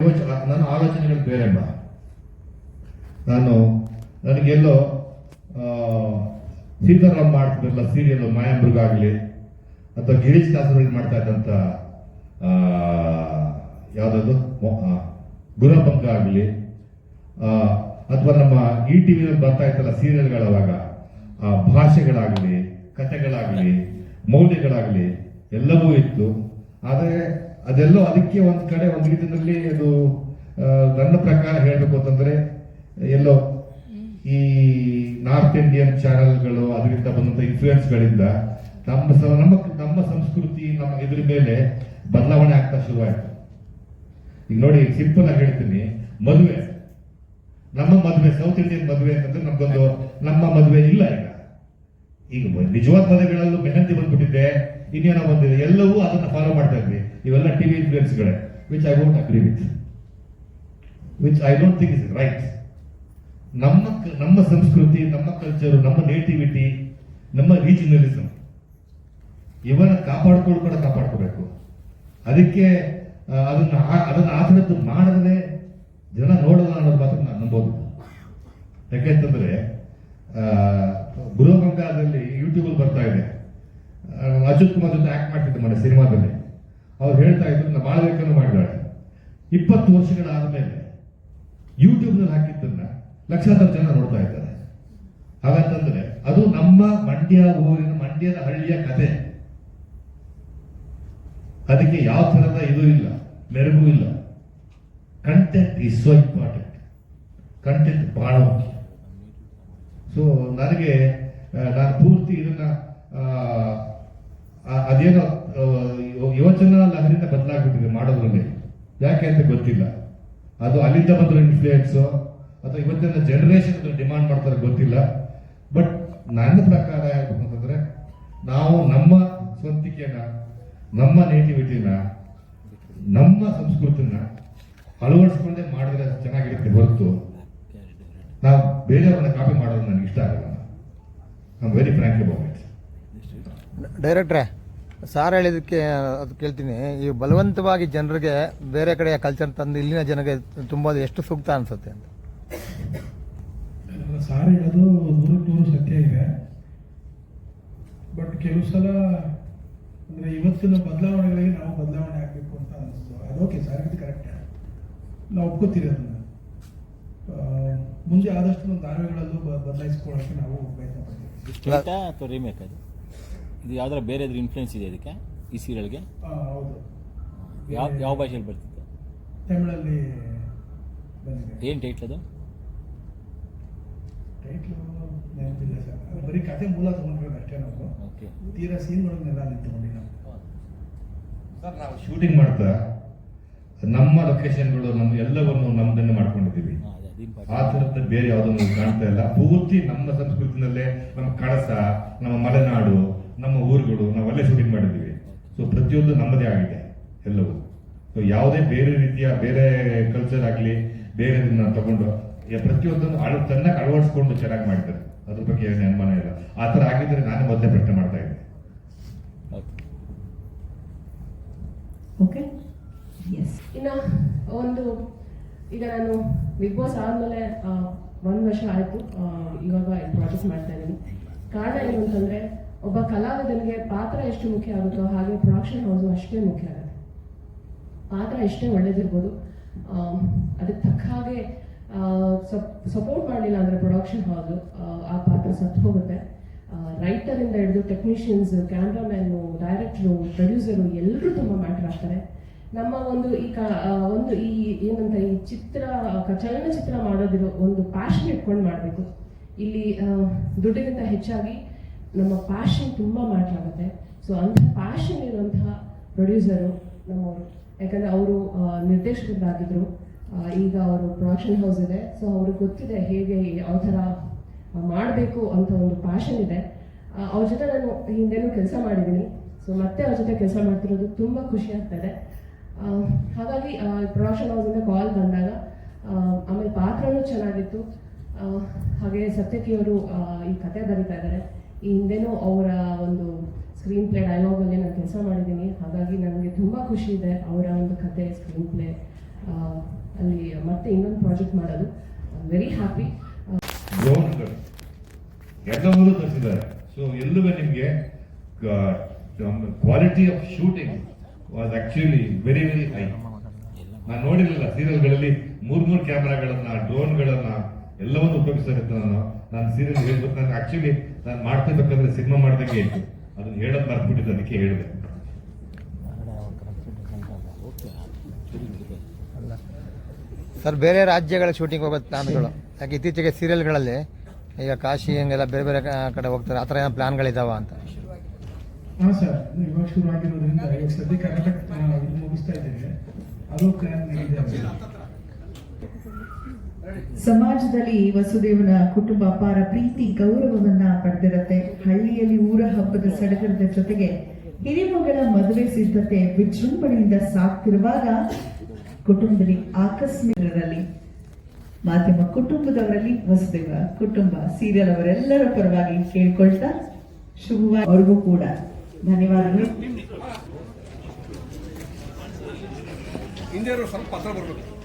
ನನ್ನ ಆಲೋಚನೆಗಳು ಬೇರೆ ಬಾ ನಾನು ನನಗೆಲ್ಲೋ ಸೀತಾರಾಮ್ ಮಾಡ್ತಿದ್ರಲ್ಲ ಸೀರಿಯಲ್ ಮಾಯಾಮೃಗ ಆಗಲಿ, ಅಥವಾ ಗಿರೀಶ್ ಕಾಸರಳ್ಳಿ ಮಾಡ್ತಾ ಇದ್ದಂಥ ಯಾವುದದು? ಗುರಭಂಗ ಆಗಲಿ ಅಥವಾ ನಮ್ಮ ಇ ಟಿ ವಿಯಲ್ಲಿ ಬರ್ತಾ ಇತ್ತಲ್ಲ ಸೀರಿಯಲ್ಗಳವಾಗ ಆ, ಭಾಷೆಗಳಾಗಲಿ, ಕಥೆಗಳಾಗಲಿ, ಮೌಲ್ಯಗಳಾಗಲಿ, ಎಲ್ಲವೂ ಇತ್ತು. ಆದರೆ ಅದೆಲ್ಲೋ ಅದಕ್ಕೆ ಒಂದು ಕಡೆ ಒಂದು ರೀತಿಯಲ್ಲಿ ಅದು ನನ್ನ ಪ್ರಕಾರ ಹೇಳಬೇಕು ಅಂತಂದ್ರೆ, ಎಲ್ಲೋ ಈ ನಾರ್ತ್ ಇಂಡಿಯನ್ ಚಾನೆಲ್ಗಳು ಅದರಿಂದ ಬಂದಂತ ಇನ್ಫ್ಲೂಯೆನ್ಸ್ಗಳಿಂದ ನಮ್ಮ ನಮ್ಮ ನಮ್ಮ ಸಂಸ್ಕೃತಿ, ನಮ್ಮ ಇದ್ರ ಮೇಲೆ ಬದಲಾವಣೆ ಆಗ್ತಾ ಶುರುವಾಯಿತು. ಈಗ ನೋಡಿ ಸಿಂಪಲ್ ಆಗಿ ಹೇಳ್ತೀನಿ. ಮದುವೆ. ನಮ್ಮ ಮದುವೆ ಸೌತ್ ಇಂಡಿಯನ್ ಮದುವೆ ಅಂತಂದ್ರೆ ನಮ್ಗೊಂದು, ನಮ್ಮ ಮದುವೆ ಇಲ್ಲ ಈಗ. ಈಗ ನಿಜವಾದ ಮದುವೆಗಳಲ್ಲೂ ಮೆಹಂದಿ ಬಂದ್ಬಿಟ್ಟಿದೆ. ಇನ್ನೇನೋ ಬಂದಿದೆ ಎಲ್ಲವೂ ಅದನ್ನ ಫಾಲೋ ಮಾಡ್ತಾ ಇದ್ವಿ. ಇವೆಲ್ಲ TV ಇನ್ಫ್ಲೂಯೆನ್ಸ್ಗಳೇ which I won't agree with which I don't think is right ನಮ್ಮ ನಮ್ಮ ಸಂಸ್ಕೃತಿ, ನಮ್ಮ ಕಲ್ಚರ್ ನಮ್ಮ ನೇಟಿವಿಟಿ ನಮ್ಮ ರೀಜನಲಿಸಮ್ ಇವನ್ನ ಕಾಪಾಡ್ಕೊಂಡು ಕೂಡ ಕಾಪಾಡ್ಕೋಬೇಕು. ಅದಕ್ಕೆ ಅದನ್ನ ಅದನ್ನ ಆ ಥರದ್ದು ಮಾಡಿದ್ರೆ ಜನ ನೋಡಲ್ಲ ಅನ್ನೋದು ಮಾತ್ರ ನಾನು ನಂಬೋದು. ಯಾಕೆಂತಂದ್ರೆ ಗೃಹ ಯೂಟ್ಯೂಬಲ್ಲಿ ಬರ್ತಾ ಇದೆ. ಅಚ್ಯುತ್ ಕುಮಾರ್ ಜೊತೆ ಆಕ್ಟ್ ಮಾಡ್ತಿದ್ದೆ ಮೊನ್ನೆ ಸಿನಿಮಾದಲ್ಲಿ. ಅವ್ರು ಹೇಳ್ತಾ ಇದ್ರು ನಾ ಮಾಡಬೇಕನ್ನು ಮಾಡಿದಾಳೆ ಇಪ್ಪತ್ತು ವರ್ಷಗಳಾದ ಮೇಲೆ ಯೂಟ್ಯೂಬ್ನಲ್ಲಿ ಹಾಕಿದ್ದನ್ನ ಲಕ್ಷಾಂತರ ಜನ ನೋಡ್ತಾ ಇದ್ದಾರೆ. ಹಾಗಂತಂದ್ರೆ ಅದು ನಮ್ಮ ಮಂಡ್ಯ ಊರಿನ, ಮಂಡ್ಯದ ಹಳ್ಳಿಯ ಕತೆ. ಅದಕ್ಕೆ ಯಾವ ಥರದ ಇದು ಇಲ್ಲ, ಮೆರಗು ಇಲ್ಲ. Content is so important content ಬಹಳ ಮುಖ್ಯ. ಸೊ ನನಗೆ ನಾನು ಪೂರ್ತಿ ಇದನ್ನ ಅದೇನೋ ಯೋಚನಾ ಲಹರಿಯಿಂದ ಬದಲಾಗ್ಬಿಟ್ಟಿದೆ ಮಾಡೋದ್ರಲ್ಲಿ. ಯಾಕೆ ಅಂತ ಗೊತ್ತಿಲ್ಲ. ಅದು ಅಲ್ಲಿಂದ ಬಂದಿರೋ ಇನ್ಫ್ಲೂಯೆನ್ಸು ಅಥವಾ ಇವತ್ತಿನ ಜನರೇಷನ್ ಡಿಮಾಂಡ್ ಮಾಡ್ತಾರೆ ಗೊತ್ತಿಲ್ಲ. ಬಟ್ ನನ್ನ ಪ್ರಕಾರ ಹೇಳ್ಬೇಕು ಅಂತಂದ್ರೆ, ನಾವು ನಮ್ಮ ಸ್ವಂತಿಕೆನ, ನಮ್ಮ ನೇಟಿವಿಟಿನ ನಮ್ಮ ಸಂಸ್ಕೃತಿನ ಅಳವಡಿಸ್ಕೊಂಡೆ ಮಾಡಿದ್ರೆ ಚೆನ್ನಾಗಿರುತ್ತೆ ಹೊರತು. ನಾವು ಬೇರೆಯವ್ರನ್ನ ಕಾಪಿ ಮಾಡೋದು ನನಗೆ ಇಷ್ಟ ಆಗಲ್ಲ. I very frank about it ಡೈರೆಕ್ಟ್ರೆ sir ಹೇಳಿದಕ್ಕೆ ಅದು ಕೇಳ್ತೀನಿ ಈ ಬಲವಂತವಾಗಿ ಜನರಿಗೆ ಬೇರೆ ಕಡೆಯ ಕಲ್ಚರ್ ತಂದು ಇಲ್ಲಿನ ಜನಗೆ ತುಂಬ ಎಷ್ಟು ಸೂಕ್ತ ಅನ್ಸುತ್ತೆ ಅಂತ. ಸಾರ್ ಹೇಳೋದು ನೂರಕ್ಕೆ ನೂರು ಸತ್ಯ ಇದೆ. ಬಟ್ ಕೆಲವು ಸಲ ಅಂದರೆ ಇವತ್ತಿನ ಬದಲಾವಣೆಗಳಿಗೆ ನಾವು ಬದಲಾವಣೆ ಆಗಬೇಕು ಅಂತ ಅನಿಸ್ತು ಅದು ಓಕೆ ಸಾರ್ ಇದು ಕರೆಕ್ಟ್ ನಾವು ಒಪ್ಕೋತೀರಿ ಅದನ್ನು. ಮುಂದೆ ಆದಷ್ಟು ಧಾರಾವಾಹಿಗಳಲ್ಲೂ ಬದಲಾಯಿಸ್ಕೊಳ್ಳೋಕ್ಕೆ ಬದಲಾಯಿಸ್ಕೊಳ್ಳೋಕೆ ನಾವು ಪ್ರಯತ್ನ ಪಡ್ತೀವಿ ಸ್ಟ್ರೈಟಾ ಅಥವಾ ರೀಮೇಕ್ ಅದು ಇದು ಯಾವ್ದಾರ ಬೇರೆದ್ರ ಇನ್ಫ್ಲುಯೆನ್ಸ್ ಇದೆ ಇದಕ್ಕೆ ಈ ಸೀರಿಯಲ್ಗೆ ಆ, ಹೌದು. ಯಾವ ಯಾವ ಭಾಷೆಯಲ್ಲಿ ಬರ್ತಿತ್ತು? ತಮಿಳಲ್ಲಿ ಬಂದಿದೆ. ಏನು ಟೈಟ್ಲ್ ಅದು? ಟೈಟ್ಲು ನೆನಪಿಲ್ಲ ಸರ್. ಅದು ಬರೀ ಕತೆ ಮೂಲ ತಗೊಂಡಿರೋದು ಅಷ್ಟೇ ನಾವು ಓಕೆ. ತೀರಾ ಸೀನ್ಗಳನ್ನೆಲ್ಲ ಅಲ್ಲಿ ತಗೊಂಡಿಲ್ಲ ಸರ್ ನಾವು ಶೂಟಿಂಗ್ ಮಾಡ್ತಾ ನಮ್ಮ ಲೊಕೇಶನ್ಗಳು ನಮ್ಮ ಎಲ್ಲವನ್ನು ನಮ್ದನ್ನೇ ಮಾಡ್ಕೊಂಡಿದ್ದೀವಿ. ಆ ಥರದ ಬೇರೆ ಯಾವುದನ್ನು ಕಾಣ್ತಾ ಇಲ್ಲ. ಪೂರ್ತಿ ನಮ್ಮ ಸಂಸ್ಕೃತಿನಲ್ಲೇ ನಮ್ಮ ಕಳಸ ನಮ್ಮ ಮಲೆನಾಡು ನಮ್ಮ ಊರುಗಳು ನಾವೆಲ್ಲೇ ಶೂಟಿಂಗ್ ಮಾಡಿದ್ದೀವಿ. ಸೊ ಪ್ರತಿಯೊಂದು ನಮ್ಮದೇ ಆಗಿದೆ ಎಲ್ಲವೂ. ಸೊ ಯಾವುದೇ ಬೇರೆ ರೀತಿಯ ಬೇರೆ ಕಲ್ಚರ್ ಆಗಲಿ ಬೇರೆ ತಗೊಂಡು ಯ- ಪ್ರತಿಯೊಂದನ್ನು ಅಳ ಚೆನ್ನಾಗಿ ಅಳವಡಿಸ್ಕೊಂಡು ಚೆನ್ನಾಗಿ ಮಾಡಿದ್ದಾರೆ. ಅದ್ರ ಬಗ್ಗೆ ಏನು ಅನುಮಾನ ಇಲ್ಲ. ಆ ಥರ ಆಗಿದ್ರೆ ನಾನೇ ಮೊದಲೇ ಪ್ರಶ್ನೆ ಮಾಡ್ತಾ ಇದ್ದೆ. ಓಕೆ ಓಕೆ ಎಸ್ ಇನ್ನು ಒಂದು ಈಗ ನಾನು ಬಿಗ್ ಬಾಸ್ ಆದಮೇಲೆ ಒಂದು ವರ್ಷ ಆಯಿತು. ಇವಾಗ ಪ್ರಾಜೆಕ್ಟ್ ಮಾಡ್ತಾ ಇದ್ದೀನಿ. ಕಾರಣ ಏನು ಅಂತಂದರೆ ಒಬ್ಬ ಕಲಾವಿದನಿಗೆ ಪಾತ್ರ ಎಷ್ಟು ಮುಖ್ಯ ಆಗುತ್ತೋ ಹಾಗೆ ಪ್ರೊಡಕ್ಷನ್ ಹೌಸು ಅಷ್ಟೇ ಮುಖ್ಯ ಆಗುತ್ತೆ ಪಾತ್ರ ಎಷ್ಟೇ ಒಳ್ಳೇದಿರ್ಬೋದು. ಅದಕ್ಕೆ ತಕ್ಕ ಹಾಗೆ ಸಪೋರ್ಟ್ ಮಾಡಲಿಲ್ಲ ಅಂದರೆ ಪ್ರೊಡಕ್ಷನ್ ಹೌಸು ಆ ಪಾತ್ರ ಸತ್ತು ಹೋಗುತ್ತೆ. ರೈಟರಿಂದ ಹಿಡಿದು ಟೆಕ್ನಿಷಿಯನ್ಸ್ ಕ್ಯಾಮ್ರಾಮ್ಯಾನು ಡೈರೆಕ್ಟ್ರು ಪ್ರೊಡ್ಯೂಸರು ಎಲ್ಲರೂ ತುಂಬ ಮ್ಯಾಟ್ರ್ ಆಗ್ತಾರೆ. ನಮ್ಮ ಒಂದು ಈ ಕ ಒಂದು ಈ, ಏನಂತ ಈ ಚಿತ್ರ ಚಲನಚಿತ್ರ ಮಾಡೋದಿರೋ ಒಂದು ಪ್ಯಾಷನ್ ಇಟ್ಕೊಂಡು ಮಾಡಬೇಕು. ಇಲ್ಲಿ ದುಡ್ಡಿಗಿಂತ ಹೆಚ್ಚಾಗಿ ನಮ್ಮ ಪ್ಯಾಷನ್ ತುಂಬ ಮ್ಯಾಟ್ರ್ ಆಗುತ್ತೆ. ಸೊ ಅಂಥ ಪ್ಯಾಷನ್ ಇರುವಂತಹ ಪ್ರೊಡ್ಯೂಸರು ನಮ್ಮವರು. ಯಾಕಂದರೆ ಅವರು ನಿರ್ದೇಶಕರಾಗಿದ್ದರು ಈಗ ಅವರು ಪ್ರೊಡಕ್ಷನ್ ಹೌಸ್ ಇದೆ. ಸೊ ಅವ್ರಿಗೆ ಗೊತ್ತಿದೆ ಹೇಗೆ ಯಾವ ಥರ ಮಾಡಬೇಕು ಅಂತ ಒಂದು ಪ್ಯಾಷನ್ ಇದೆ. ಅವ್ರ ಜೊತೆ ನಾನು ಹಿಂದೆನೂ ಕೆಲಸ ಮಾಡಿದ್ದೀನಿ. ಸೊ ಮತ್ತೆ ಅವ್ರ ಜೊತೆ ಕೆಲಸ ಮಾಡ್ತಿರೋದು ತುಂಬ ಖುಷಿ ಆಗ್ತದೆ. ಹಾಗಾಗಿ ಪ್ರೊಡಕ್ಷನ್ ಹೌಸಿಂದ ಕಾಲ್ ಬಂದಾಗ ಆಮೇಲೆ ಪಾತ್ರನೂ ಚೆನ್ನಾಗಿತ್ತು. ಹಾಗೆ ಸತ್ಯಕಿಯವರು ಈ ಕತೆ ಬರೀತಾ ಇದ್ದಾರೆ. ಈ ಹಿಂದೆನೂ ಅವರ ಒಂದು ಸ್ಕ್ರೀನ್ ಪ್ಲೇ ಡೈಲಾಗಲ್ಲಿ ನಾನು ಕೆಲಸ ಮಾಡಿದ್ದೀನಿ. ಹಾಗಾಗಿ ನನಗೆ ತುಂಬ ಖುಷಿ ಇದೆ ಅವರ ಒಂದು ಕತೆ ಸ್ಕ್ರೀನ್ ಪ್ಲೇ ಅಲ್ಲಿ ಮತ್ತೆ ಇನ್ನೊಂದು ಪ್ರಾಜೆಕ್ಟ್ ಮಾಡೋದು. ವೆರಿ ಹ್ಯಾಪಿ ತರಿಸಿದ್ದಾರೆ. ಸೊ ನಿಮಗೆ quality of shooting was actually very very high ನಾನು ನೋಡಿರಲಿಲ್ಲ ಸೀರಿಯಲ್ಗಳಲ್ಲಿ ಮೂರು ಮೂರು ಕ್ಯಾಮ್ರಾಗಳನ್ನ ಡ್ರೋನ್ಗಳನ್ನ ಎಲ್ಲವನ್ನು ಉಪಯೋಗಿಸ್ತಾರೆ ಅಂತ ನಾನು ನಾನು ಸೀರಿಯಲ್ ಹೇಳ್ಬೇಕು. ನಾನು ಆಕ್ಚುಲಿ ನಾನು ಮಾಡ್ತಿರ್ಬೇಕಾದ್ರೆ ಸಿನಿಮಾ ಮಾಡ್ದಂಗೆ ಇತ್ತು ಅದನ್ನ ಹೇಳೋದು ಮರ್ತ್ಬಿಟ್ಟಿದ್ದೆ ಅದಕ್ಕೆ ಹೇಳಿದೆ. ಸರ್ ಬೇರೆ ರಾಜ್ಯಗಳ ಶೂಟಿಂಗ್ ಹೋಗೋ ಪ್ಲಾನ್ಗಳು. ಯಾಕೆ ಇತ್ತೀಚೆಗೆ ಸೀರಿಯಲ್ಗಳಲ್ಲಿ ಈಗ ಕಾಶಿ ಹಂಗೆಲ್ಲ ಬೇರೆ ಬೇರೆ ಕಡೆ ಹೋಗ್ತಾರೆ. ಆ ಥರ ಏನೋ ಪ್ಲಾನ್ಗಳಿದಾವ ಅಂತ. ಹಾಂ ಸರ್ ಇವಾಗ ಶುರು ಆಗಿರೋದ್ರಿಂದ ಇವಾಗ ಸದ್ಯ ಕರ್ನಾಟಕ ಮುಗಿಸ್ತಾ ಇದ್ದೇವೆ ಅದು ಪ್ಲಾನ್ ಇದೆ. ಸಮಾಜದಲ್ಲಿ ವಸುದೇವನ ಕುಟುಂಬ ಅಪಾರ ಪ್ರೀತಿ, ಗೌರವವನ್ನ ಪಡೆದಿರುತ್ತೆ. ಹಳ್ಳಿಯಲ್ಲಿ ಊರ ಹಬ್ಬದ ಸಡಗರದ ಜೊತೆಗೆ ಹಿರಿಮಗಳ ಮದುವೆ ಸಿದ್ಧತೆ ವಿಜೃಂಭಣೆಯಿಂದ ಸಾಕ್ತಿರುವಾಗ ಕುಟುಂಬದಲ್ಲಿ ಆಕಸ್ಮಿಕರಲ್ಲಿ ಮಾಧ್ಯಮ ಕುಟುಂಬದವರಲ್ಲಿ ವಸುದೇವ ಕುಟುಂಬ ಸೀರಿಯಲ್ ಅವರೆಲ್ಲರ ಪರವಾಗಿ ಕೇಳ್ಕೊಳ್ತಾ ಶುಭವಾರ ಅವ್ರಿಗೂ ಕೂಡ ಧನ್ಯವಾದಗಳು. ಸ್ವಲ್ಪ